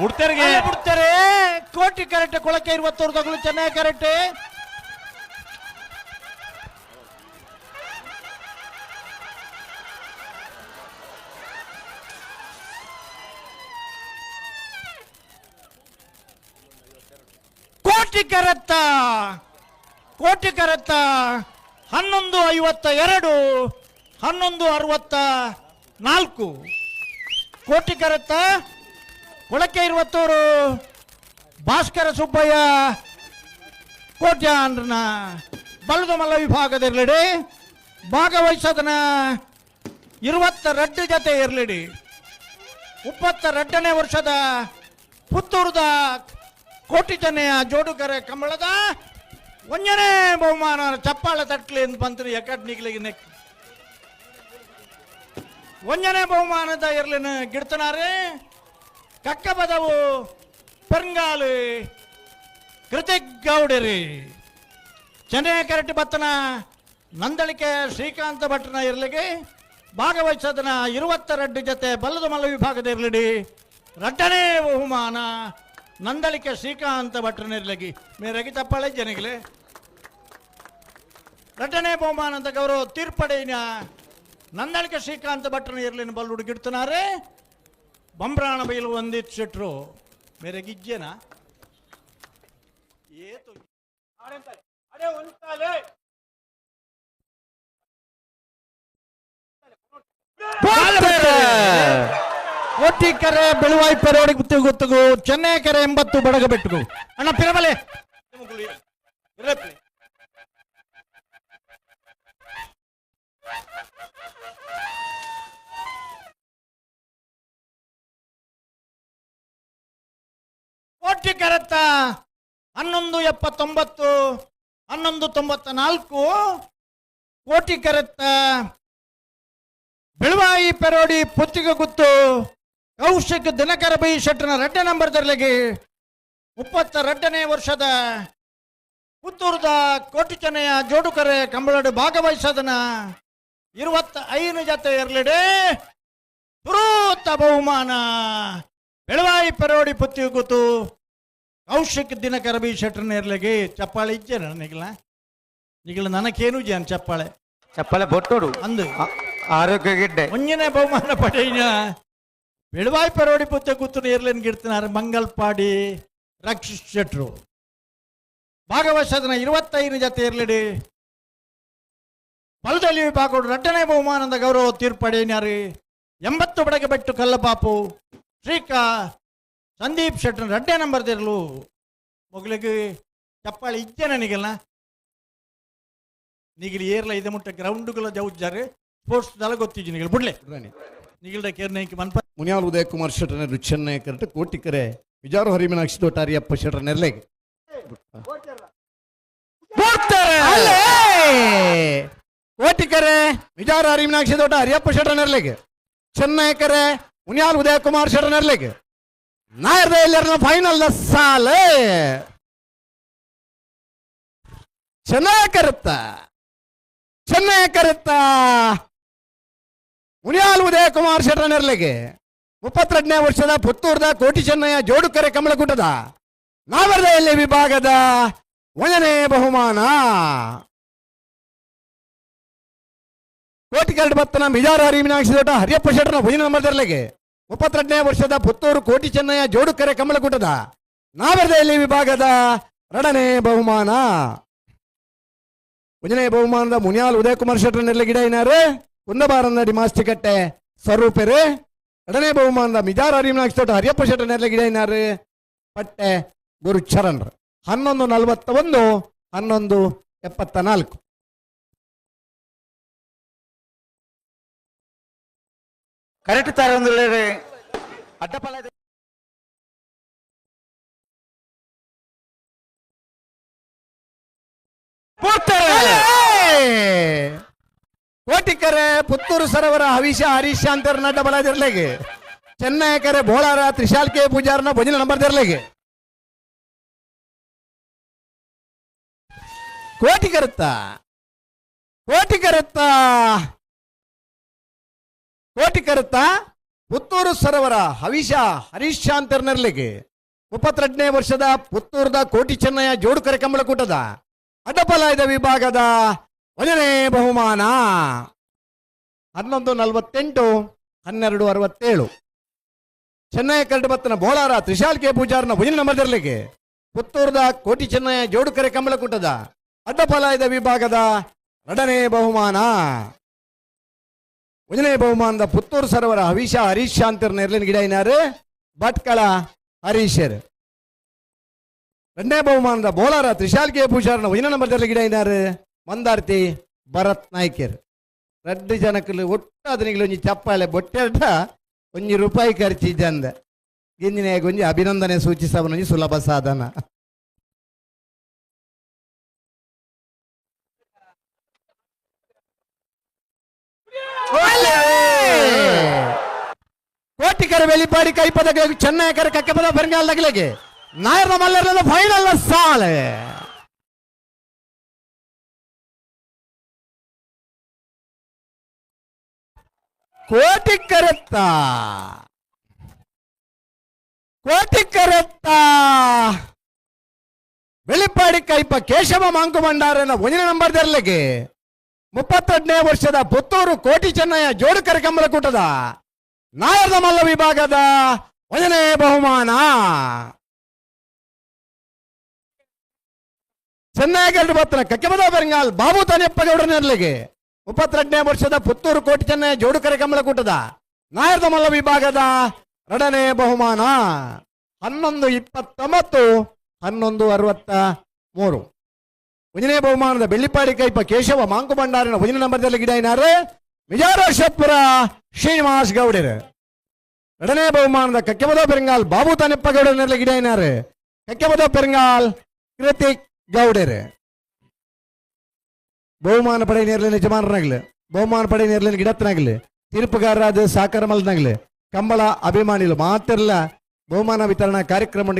ಮುಡ್ತೆರಿಗೆ ಅಲ್ಲೇ ಬಿಡ್ತಾರೆ, ಕೋಟಿ ಕರೆಕ್ಟ್ ಕೊಳಕೆ ಇರುವತ್ತೂರು ತಗೊಳ್ಳಿ ಚೆನ್ನಾಗಿ ಕರೆಕ್ಟ್ ಕೋಟಿ ಕರೆತ್ತ ಕೋಟಿ ಕರೆತ್ತ ಹನ್ನೊಂದು ಐವತ್ತ ಎರಡು ಹನ್ನೊಂದು ಅರವತ್ತ ನಾಲ್ಕು. ಕೋಟಿ ಕರೆತ್ತ ಕೊಳಕೆ ಇರುವತ್ತೂರು ಭಾಸ್ಕರ ಸುಬ್ಬಯ್ಯ, ಕೋಟ್ಯಾಂಡ್ರನ ಬಲದ ಮಲ್ಲ ವಿಭಾಗದಿರಲಿಡಿ ಭಾಗವಹಿಸೋದನ ಇರುವತ್ತ ರಡ್ಡು ಜೊತೆ ಇರಲಿಡಿ. ಇಪ್ಪತ್ತೆರಡನೇ ವರ್ಷದ ಪುತ್ತೂರದ ಕೋಟಿ ಜನೆಯ ಜೋಡುಗರೆ ಕಂಬಳದ ಒಂದನೇ ಬಹುಮಾನ ಚಪ್ಪಾಳೆ ತಟ್ಲಿ ಅಂತ ಬಂತ್ರಿ ಎಕಾಡ್ಮಿಗಳಿಗೆ ನೆಕ್. ಒಂದನೇ ಬಹುಮಾನದ ಇರ್ಲಿನ ಗಿಡ್ತನಾರೆ ಕಕ್ಕ ಬದವು ಕೃತಿಕ್ ಕೃತಿಗೌಡರಿ. ಚೆನ್ನೈ ಕರೆಕ್ಟ್ ಭತ್ತನ ನಂದಳಿಕೆ ಶ್ರೀಕಾಂತ ಇರಲಿಗೆ ಇರ್ಲಿಗೆ ಭಾಗವಹಿಸೋದನ ಇರುವತ್ತೆರಡು ಜೊತೆ ಬಲ್ಲದ ಮಲ್ಲ ವಿಭಾಗದ ಇರಲಿಡಿ. ರಡ್ಡನೇ ಬಹುಮಾನ ನಂದಳಿಕೆ ಶ್ರೀಕಾಂತ ಭಟ್ರನ ಇರಲಿಗೆ. ಮೇರೆಗೆ ತಪ್ಪಾಳೆ ಜನಗಳೇ. ರಡ್ಡನೇ ಅಂತ ಗೌರವ ತೀರ್ಪಡೆಯ ನಂದಳಿಕೆ ಶ್ರೀಕಾಂತ ಭಟ್ರನ ಇರಲಿನ ಬಲ್ಲುಡು ಗಿಡ್ತನಾರೆ ಬಂಬ್ರಾಣ ಬೈಲು ಒಂದಿತ್ತು ಶೆಟ್ರು. ಮೇರೆ ಗಿಜ್ಜೆನ? ಏತು ಒಟ್ಟಿ ಕೆರೆ ಬೆಳುವಾಯಿ ಪೆರೋಡಿ ಗುತ್ತಿ ಗುತ್ತಗು. ಚೆನ್ನೈ ಕೆರೆ ಎಂಬತ್ತು ಬಡಗ ಬೆಟ್ಟಗು. ಅಣ್ಣ ಪಿರಬಲೆ. ಒಟ್ಟಿ ಕರೆತ್ತ. ಹನ್ನೊಂದು ಎಪ್ಪತ್ತೊಂಬತ್ತು, ಹನ್ನೊಂದು ತೊಂಬತ್ತ ನಾಲ್ಕು, ಕೋಟಿ ಕರೆತ್ತ. ಬಿಳುವಾಯಿ ಪೆರೋಡಿ ಪುತ್ತಿಗೆ ಗುತ್ತು. ಕೌಶಿಕ್ ದಿನಕರ ಬೈ ಶೆಟ್ಟನ ರಡ್ಡೆ ನಂಬರ್ ದರ್ಲಿಗೆ ಮುಪ್ಪತ್ತ ಎರಡನೇ ವರ್ಷದ ಪುತ್ತೂರದ ಕೋಟಿ ಚೆನ್ನೆಯ ಜೋಡುಕರೆ ಕಂಬಳಡು ಭಾಗವಹಿಸದನ ಇರುವತ್ತ ಐದು ಜತೆ ಇರಲಿಡೆ. ತುರೂತ ಬಹುಮಾನ. ಬೆಳವಾಯಿ ಪೆರೋಡಿ ಪುತ್ತಿ ಕೂತು ಕೌಶಿಕ್ ದಿನ ಕರಬಿ ಶೆಟ್ರ್ ನೇರ್ಲಿಗೆ ಚಪ್ಪಾಳೆ ಇಜ್ಜೆ ನನಗಿಲ್ಲ ಈಗಲ ನನಕೇನು ಜನ ಚಪ್ಪಾಳೆ? ಚಪ್ಪಾಳೆ ಬೊಟ್ಟೋಡು ಅಂದು. ಆರೋಗ್ಯ ಗಿಡ್ಡೆ. ಒಂಜನೇ ಬಹುಮಾನ ಪಡೆಯ ಬೆಳವಾಯಿ ಪರೋಡಿ ಪುತ್ತ ಕೂತು ಏರ್ಲೇನ್ ಗಿಡ್ತಿನಾರ ಮಂಗಲ್ಪಾಡಿ ರಕ್ಷಿಸ್ ಶೆಟ್ರು. ಭಾಗವಶನ ಇರುವತ್ತೈದು ಜೊತೆ ಇರ್ಲಿಡಿ ಬಲದಲ್ಲಿ ವಿಭಾಗಗಳು ರಟ್ಟನೆ ಬಹುಮಾನದ ಗೌರವ ತೀರ್ಪಡೆನಾರಿ ಎಂಬತ್ತು ಬಡಗೆ ಬೆಟ್ಟು ಕಲ್ಲಪಾಪು ಶ್ರೀಕಾ ಸಂದೀಪ್ ಶೆಟ್ಟರ್ ರಡ್ಡೆ ನಂಬರ್ ತಿರ್ಲು. ಮೊಗಲಿಗೆ ಚಪ್ಪಾಳಿ ಇದ್ದೇನೆ ನನಗೆಲ್ಲ? ನೀಗಿಲ್ಲ ಏರ್ಲ ಇದೆ ಮುಟ್ಟ ಗ್ರೌಂಡ್ಗಳ ಜೌಜ್ಜಾರೆ ಸ್ಪೋರ್ಟ್ಸ್ ದಲ ಗೊತ್ತಿಜ್ಜಿ ನಿಗಲ್. ಬಿಡ್ಲೆ. ಕೇರ್ ಕೇರ್ನೈಕಿ ಮನ್ಪ ಮುನಿಯಾಲ್ ಉದಯ ಕುಮಾರ್ ಶೆಟ್ಟರ್ ಚೆನ್ನೈ ಕರೆಕ್ಟ್ ಕೋಟಿಕರೆ ವಿಜಾರು ಹರಿಮೀನಾಕ್ಷಿ ತೋಟಾರಿಯಪ್ಪ ಶೆಟ್ಟರ್ ನೆರಲೆಗೆ ಕೋಟಿಕರೆ ವಿಜಾರ ಹರಿಮೀನಾಕ್ಷಿ ತೋಟ ಹರಿಯಪ್ಪ ಶೆಟ್ಟರ್ ನೆರಲೆಗೆ ಚೆನ್ನೈ ಕರೆ. ಮುನಿಯಾಲ್ ಉದಯ ಕುಮಾರ್ ಶೆಟ್ಟರ್ ನೆರ್ಲೆಗೆ ನಾಯರ್ದ ಎಲ್ಲರನ್ನ ಫೈನಲ್ ಸಾಲ. ಚೆನ್ನಾಗಿ ಕರುತ್ತ ಚೆನ್ನಾಗಿ ಕರುತ್ತ ಮುನಿಯಾಲ್ ಉದಯ ಕುಮಾರ್ ಶೆಟ್ಟರ್ ನೆರ್ಲೆಗೆ ಮುಪ್ಪತ್ತೆರಡನೇ ವರ್ಷದ ಪುತ್ತೂರ್ದ ಕೋಟಿ ಚೆನ್ನಯ್ಯ ಜೋಡುಕರೆ ಕಮಲಕೂಟದ ನಾವರ್ದಹಳ್ಳಿ ವಿಭಾಗದ ಒಂದನೇ ಬಹುಮಾನ. ಕೋಟಿಕರಡು ಬತ್ತನ ಮಿಜಾರ ಹರಿಮೀನಾಕ್ಷಿ ದೊಡ್ಡ ಹರಿಯಪ್ಪ ಶೆಟ್ಟರ ಭುಜನ ತೆರಲೆಗೆ ಮುಪ್ಪತ್ತೆರಡನೇ ವರ್ಷದ ಪುತ್ತೂರು ಕೋಟಿ ಚೆನ್ನಯ್ಯ ಜೋಡುಕರೆ ಕಮಲಗುಡ್ಡದ ನಾವರ್ದಹಳ್ಳಿ ವಿಭಾಗದ ಎರಡನೇ ಬಹುಮಾನ. ಒಂದನೇ ಬಹುಮಾನದ ಮುನಿಯಾಲ್ ಉದಯಕುಮಾರ್ ಗಿಡ ಏನಾರು? ಕುಂದಬಾರನ ಡಿಮಾಸ್ಟಿಕಟ್ಟೆ ಸ್ವರೂಪರು. ಎರಡನೇ ಬಹುಮಾನದ ಮಿಜಾರ್ ಹರಿಮನಾಕ್ಷ ತೋಟ ಹರಿಯಪ್ಪ ಶೆಟ್ಟರ್ ನೆರಲೆ ಗಿಡ ಏನಾರು? ಪಟ್ಟೆ ಗುರು ಚರಣ್ರು ಹನ್ನೊಂದು ನಲವತ್ತ ಒಂದು ಹನ್ನೊಂದು ಎಪ್ಪತ್ತ ನಾಲ್ಕು ಕರೆಕ್ಟ್ ತರ ಒಂದು ಅಡ್ಡಪಲ ಇದೆ. ಕೋಟಿಕರೆ ಪುತ್ತೂರು ಸರೋವರ ಹವಿಷ ಹರೀಶ್ ಅಂತರ ನಡ್ಡ ಬಲದಿರ್ಲೆಗೆ ಚೆನ್ನೈಕರೆ ಬೋಳಾರ ತ್ರಿಶಾಲ್ ಕೆ ಪೂಜಾರನ ಭಜನೆ ನಂಬರ್ ದಿರ್ಲೆಗೆ ಕೋಟಿ ಕರುತ್ತ ಕೋಟಿ ಕರುತ್ತ? ಕೋಟಿ ಕರುತ್ತ ಪುತ್ತೂರು ಸರೋವರ, ಹವಿಷ ಹರೀಶಾಂತರ್ ನೆರಳಿಗೆ ಮುಪ್ಪತ್ತೆರಡನೇ ವರ್ಷದ ಪುತ್ತೂರದ ಕೋಟಿ ಚೆನ್ನಯ್ಯ ಜೋಡುಕರೆ ಕಂಬಳಕೂಟದ. ಅಡ್ಡಪಲಾಯದ ವಿಭಾಗದ ಒಂದನೇ ಬಹುಮಾನ. ಹನ್ನೊಂದು ನಲವತ್ತೆಂಟು, ಹನ್ನೆರಡು ಅರವತ್ತೇಳು. ಚೆನ್ನಯ್ಯ ಕರಡುಬತ್ತನ ಬೋಳಾರ ತ್ರಿಶಾಲ್ ಕೆ ಪೂಜಾರ್ನ ಭುಜನ ನಂಬರ್ದರ್ಲಿಗೆ ಪುತ್ತೂರದ ಕೋಟಿ ಚೆನ್ನಯ್ಯ ಜೋಡುಕರೆ ಕಂಬಳಕೂಟದ ಅಡ್ಡಪಲಾಯದ ವಿಭಾಗದ ಎರಡನೇ ಬಹುಮಾನ. ಒಂದನೇ ಬಹುಮಾನದ ಪುತ್ತೂರು ಸರೋವರ ಹವಿಷ ಹರೀಶ್ ಶಾಂತರ್ ನೆರಳಿನ ಗಿಡ ಏನಾರು ಭಟ್ಕಳ ಹರೀಶರ್ రెండే ಬಹುಮಾನದ ಬೋಲಾರ ತ್ರಿಶಾಲ್ ಕೆ ಪೂಜಾರನ ಒಯ್ನ ನಂಬರ್ದಲ್ಲಿ ಗಿಡ ಏನಾರು ಮಂದಾರ್ತಿ ಭರತ್ ನಾಯ್ಕರ್ ரெண்டு ಜನಕ್ಕಲು ಒಟ್ಟು ಅದನಿಗೆ ಒಂಜಿ ಚಪ್ಪಾಳೆ ಬೊಟ್ಟೆಟ ಒಂಜಿ ರೂಪಾಯಿ ಖರ್ಚಿದ್ದಂದ ಗಿಂಜಿನ ಒಂಜಿ ಅಭಿನಂದನೆ ಸೂಚಿಸವನೊಂಜಿ ಸುಲಭ ಸಾಧನ ಕೋಟಿಕರ ವೆಲಿಪಾಡಿ ಕೈಪದ ಚೆನ್ನೈಕರ ಕಕ್ಕಪದ ಬೆಂಗಾಲ್ ನಗಲಿಗೆ? ನಾಯರ್ನ ಮಲ್ಲರ್ನ ಫೈನಲ್ ಸಾಲೆ! ಕೋಟಿಕರತ್ತ! ಕೋಟಿಕರತ್ತ! ವೆಲಿಪಾಡಿ ಕೈಪ ಕೇಶವ ಮಾಂಕು ಭಂಡಾರನ ಒಂದಿನ ನಂಬರ್ ದರ್ಲಿಗೆ ಮುಪ್ಪತ್ತೆರಡನೇ ವರ್ಷದ ಪುತ್ತೂರು ಕೋಟಿ ಚೆನ್ನಯ್ಯ ಜೋಡು ಕರಕಂಬಳ ಕೂಟದ ನಾಯರ್ದ ಮಲ್ಲ ವಿಭಾಗದ ಒಂದನೇ ಬಹುಮಾನ. ಚೆನ್ನೈ ಗಲ್ಡು ಬತ್ತನ ಕಕ್ಕಿಮದ ಬೆಂಗಾಲ್ ಬಾಬು ತಾನೆಪ್ಪಗೌಡನರ್ಲಿಗೆ ಮುಪ್ಪತ್ತೆರಡನೇ ವರ್ಷದ ಪುತ್ತೂರು ಕೋಟಿ ಚೆನ್ನಯ್ಯ ಜೋಡು ಕಮಲ ಕೂಟದ ನಾಯರ್ದ ಮಲ್ಲ ವಿಭಾಗದ ಎರಡನೇ ಬಹುಮಾನ. ಹನ್ನೊಂದು ಇಪ್ಪತ್ತೊಂಬತ್ತು, ಹನ್ನೊಂದು ಅರವತ್ತ ಮೂರು. ಉಜಿನೇ ಬಹುಮಾನದ ಬೆಳ್ಳಿಪಾಡಿ ಕೈಪ ಕೇಶವ ಮಾಂಕು ಭಂಡಾರಿನ ಉಜಿನ ನಂಬರ್ದಲ್ಲಿ ಗಿಡ ಏನಾರು ವಿಜಾರೋಷಪುರ ಶ್ರೀನಿವಾಸ್ ಗೌಡರು ಎರಡನೇ ಬಹುಮಾನದ ಕಕ್ಕೆಬದ ಪೆರಂಗಾಲ್ ಬಾಬು ತಾನೆಪ್ಪಗೌಡನಲ್ಲಿ ಗಿಡ ಏನಾರು ಕಕ್ಕೆಬದ ಪೆರಂಗಾಲ್ ಕೃತಿಕ್ ಗೌಡರು ಬಹುಮಾನ ಪಡೆ ನೇರ್ಲಿನ ಯಜಮಾನರಾಗ್ಲಿ ಬಹುಮಾನ ಪಡೆ ನೇರ್ಲಿನ ಗಿಡತ್ತನಾಗ್ಲಿ ತೀರ್ಪುಗಾರರಾದ ಸಾಕಾರ ಮಲ್ನಾಗ್ಲಿ ಕಂಬಳ ಅಭಿಮಾನಿಗಳು ಮಾತೆಲ್ಲ ಬಹುಮಾನ ವಿತರಣಾ ಕಾರ್ಯಕ್ರಮ